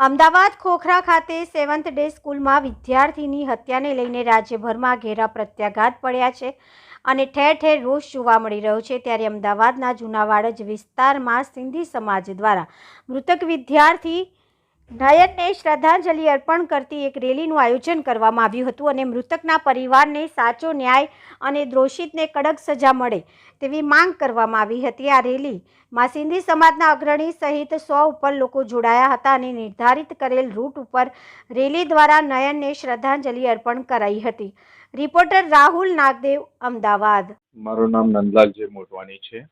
અમદાવાદ ખોખરા ખાતે seventh day સ્કૂલમાં વિદ્યાર્થીની હત્યાને લઈને રાજ્યભરમાં ઘેરા પ્રત્યાઘાત પડ્યા છે અને ઠેર ઠેર રોષ જોવા મળી રહ્યો છે. ત્યારે અમદાવાદના જૂના વાડજ વિસ્તારમાં સિંધી સમાજ દ્વારા મૃતક વિદ્યાર્થી નયનને શ્રદ્ધાંજલિ અર્પણ કરતી એક રેલીનું આયોજન કરવામાં આવ્યું હતું અને મૃતકના પરિવારને સાચો ન્યાય અને દોષિતને કડક સજા મળે તેવી માંગ કરવામાં આવી હતી. આ રેલીમાં સિંધી સમાજના અગ્રણી સહિત સો ઉપર લોકો જોડાયા હતા અને નિર્ધારિત કરેલ રૂટ ઉપર રેલી દ્વારા નયનને શ્રદ્ધાંજલિ અર્પણ કરાઈ હતી. રિપોર્ટર રાહુલ નાગદેવ, અમદાવાદ. મારું નામ નંદલાલજી મોટવાણી છે.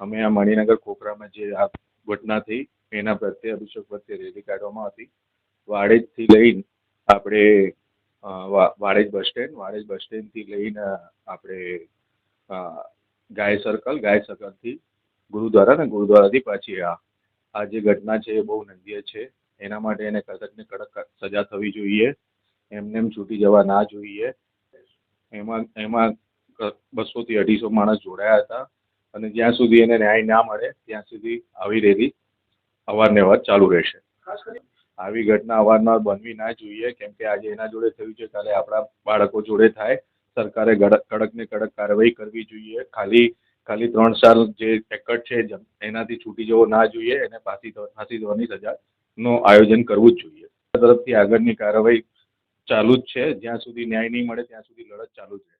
અમે આ મણિનગર કોપરામાં જે આ ઘટના થઈ એના પ્રત્યે અભિષેક પ્રત્યે રેલી કાઢવામાં હતી. વાડેજથી લઈને આપણે વાડેજ બસ સ્ટેન્ડ, વાડેજ બસ સ્ટેન્ડથી લઈને આપણે ગાય સર્કલ, ગાય સર્કલથી ગુરુદ્વારા ને ગુરુદ્વારાથી પાછી આ આ જે ઘટના છે એ બહુ નંદીય છે. એના માટે એને કડકને કડક સજા થવી જોઈએ. એમને એમ છૂટી જવા ના જોઈએ. એમાં એમાં બસોથી અઢીસો માણસ જોડાયા હતા અને જ્યાં સુધી એને ન્યાય ના મળે, ત્યાં સુધી આવી રેલી અવારનવાર ચાલુ રહેશે. આવી ઘટના અવારનવાર બનવી ના જોઈએ. કેમ કે આજે એના જોડે થયું છે કાલે આપણા બાળકો જોડે થાય. સરકારે કડક ને કડક કાર્યવાહી કરવી જોઈએ. ખાલી ખાલી ત્રણ સાલ જે એકટ છે એનાથી છૂટી જવો ના જોઈએ. એને ફાંસી ફાંસી દેવાની સજાનું આયોજન કરવું જ જોઈએ. તરફથી આગળની કાર્યવાહી ચાલુ જ છે. જ્યાં સુધી ન્યાય નહીં મળે, ત્યાં સુધી લડત ચાલુ જ રહે